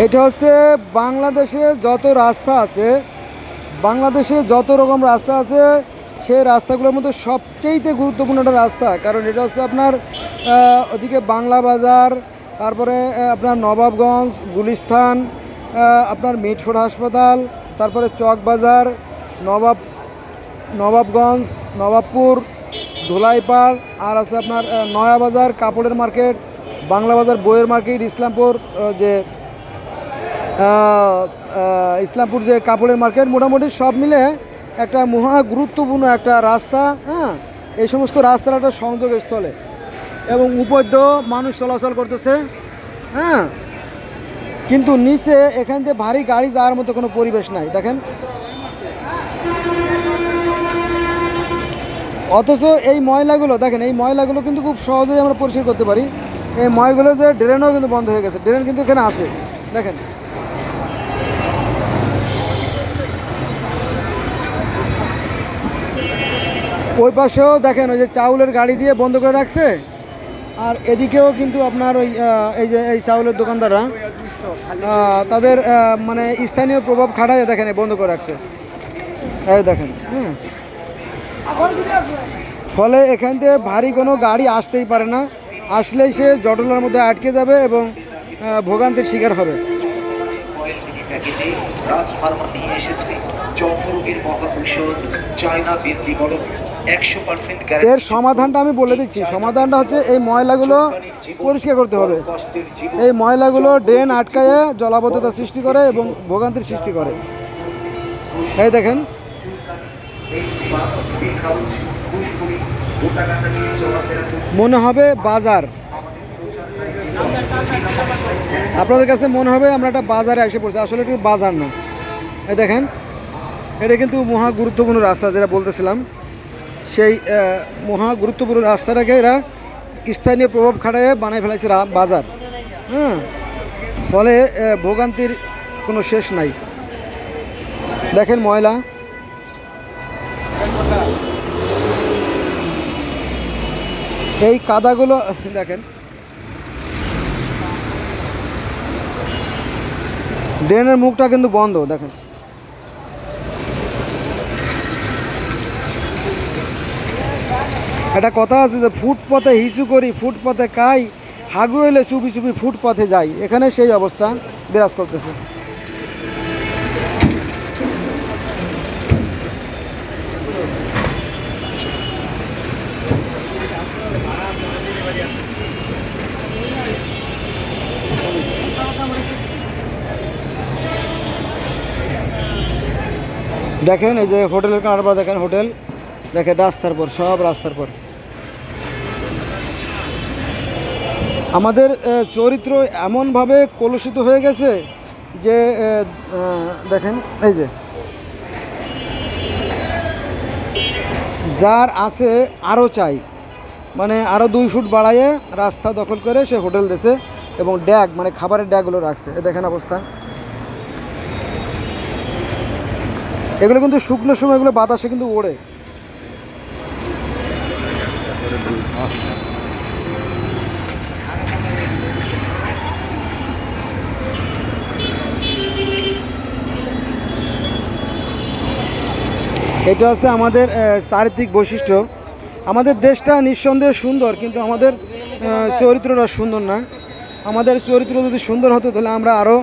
এটা হচ্ছে বাংলাদেশে যত রাস্তা আছে, বাংলাদেশে যত রকম রাস্তা আছে, সেই রাস্তাগুলোর মধ্যে সবচেয়েতে গুরুত্বপূর্ণ একটা রাস্তা। কারণ এটা হচ্ছে আপনার ওদিকে বাংলা বাজার, তারপরে আপনার নবাবগঞ্জ, গুলিস্তান আপনার মিটফোর্ড হাসপাতাল, তারপরে চক বাজার, নবাব, নবাবগঞ্জ, নবাবপুর, ধুলাইপাড়, আর আছে আপনার নয়াবাজার কাপড়ের মার্কেট, বাংলা বাজার, বইয়ের মার্কেট, ইসলামপুর যে ইসলামপুর যে কাপড়ের মার্কেট, মোটামুটি সব মিলে একটা মহা গুরুত্বপূর্ণ একটা রাস্তা হ্যাঁ? এই সমস্ত রাস্তার একটা সংযোগস্থলে। এবং উপর দিয়েও মানুষ চলাচল করতেছে হ্যাঁ? কিন্তু নিচে এখান থেকে ভারী গাড়ি যাওয়ার মতো কোনো পরিবেশ নাই, দেখেন। অথচ এই ময়লাগুলো, দেখেন, এই ময়লাগুলো কিন্তু খুব সহজেই আমরা পরিষ্কার করতে পারি। এই ময়গুলো যে ড্রেনও কিন্তু বন্ধ হয়ে গেছে ড্রেন কিন্তু এখানে আছে, দেখেন। ওই পাশেও দেখেন, ওই যে চাউলের গাড়ি দিয়ে বন্ধ করে রাখছে। আর এদিকেও কিন্তু আপনার ওই এই যে এই চাউলের দোকানদাররা তাদের মানে স্থানীয় প্রভাব খাটায় দেখেন বন্ধ করে রাখছে। দেখেন হ্যাঁ ফলে এখান থেকে ভারী কোনো গাড়ি আসতেই পারে না। আসলেই সে জটলার মধ্যে আটকে যাবে এবং ভোগান্তির শিকার হবে। প্যাকেটে রাজ ফার্মা নিয়ে এসেছে। চর্মরোগের মহাঔষধ চায়না বিজলি বলক এর সমাধানটা আমি বলে দিচ্ছি। সমাধানটা হচ্ছে এই ময়লাগুলো পরিষ্কার করতে হবে। এই ময়লাগুলো ড্রেন আটকায়ে জলাবদ্ধতা সৃষ্টি করে এবং ভোগান্তির সৃষ্টি করে। এই দেখেন। মনে হবে বাজার। আপনাদের কাছে মনে হবে আমরা একটা বাজারে এসে পড়ছি, আসলে এটা বাজার না। এই দেখেন, এটা কিন্তু মহা গুরুত্বপূর্ণ রাস্তা যেটা বলতেছিলাম। সেই মহা গুরুত্বপূর্ণ রাস্তাটাকে এরা স্থানীয় প্রভাব খাটায় বানায় ফেলাইছে বাজার। হ্যাঁ ফলে ভোগান্তির কোনো শেষ নাই। দেখেন ময়লা। এই কাদাগুলো, দেখেন ড্রেনের মুখটা কিন্তু বন্ধ, দেখেন। একটা কথা আছে যে ফুটপথে হিসু করি ফুটপথে খাই, হাগু এলে চুপি চুপি ফুটপথে যাই। এখানে সেই অবস্থা বিরাজ করতেছে। দেখেন এই যে হোটেলের কারবার, দেখেন হোটেল। দেখেন রাস্তার পর, সব রাস্তার পর। আমাদের চরিত্র এমনভাবে কলুষিত হয়ে গেছে যে দেখেন, এই যে। যার আছে আরও চাই। মানে আরও দুই ফুট বাড়াইয়ে রাস্তা দখল করে সে হোটেল দিয়েছে এবং ড্যাগ মানে খাবারের ড্যাগগুলো রাখছে। এ দেখেন অবস্থা। এগুলো কিন্তু শুকনো সময় এগুলো বাতাসে কিন্তু ওড়ে। এটা হচ্ছে আমাদের চারিত্রিক বৈশিষ্ট্য। আমাদের দেশটা নিঃসন্দেহে সুন্দর, কিন্তু আমাদের চরিত্রটা সুন্দর না। আমাদের চরিত্র যদি সুন্দর হতো, তাহলে আমরা আরও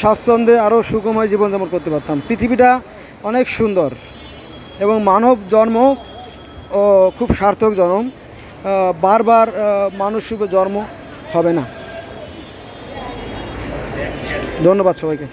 স্বাচ্ছন্দ্যে আরও সুখময় জীবনযাপন করতে পারতাম। পৃথিবীটা অনেক সুন্দর এবং মানব জন্ম খুব সার্থক জন্ম। বারবার মানসিক মানুষ রূপে জন্ম হবে না। ধন্যবাদ সবাইকে।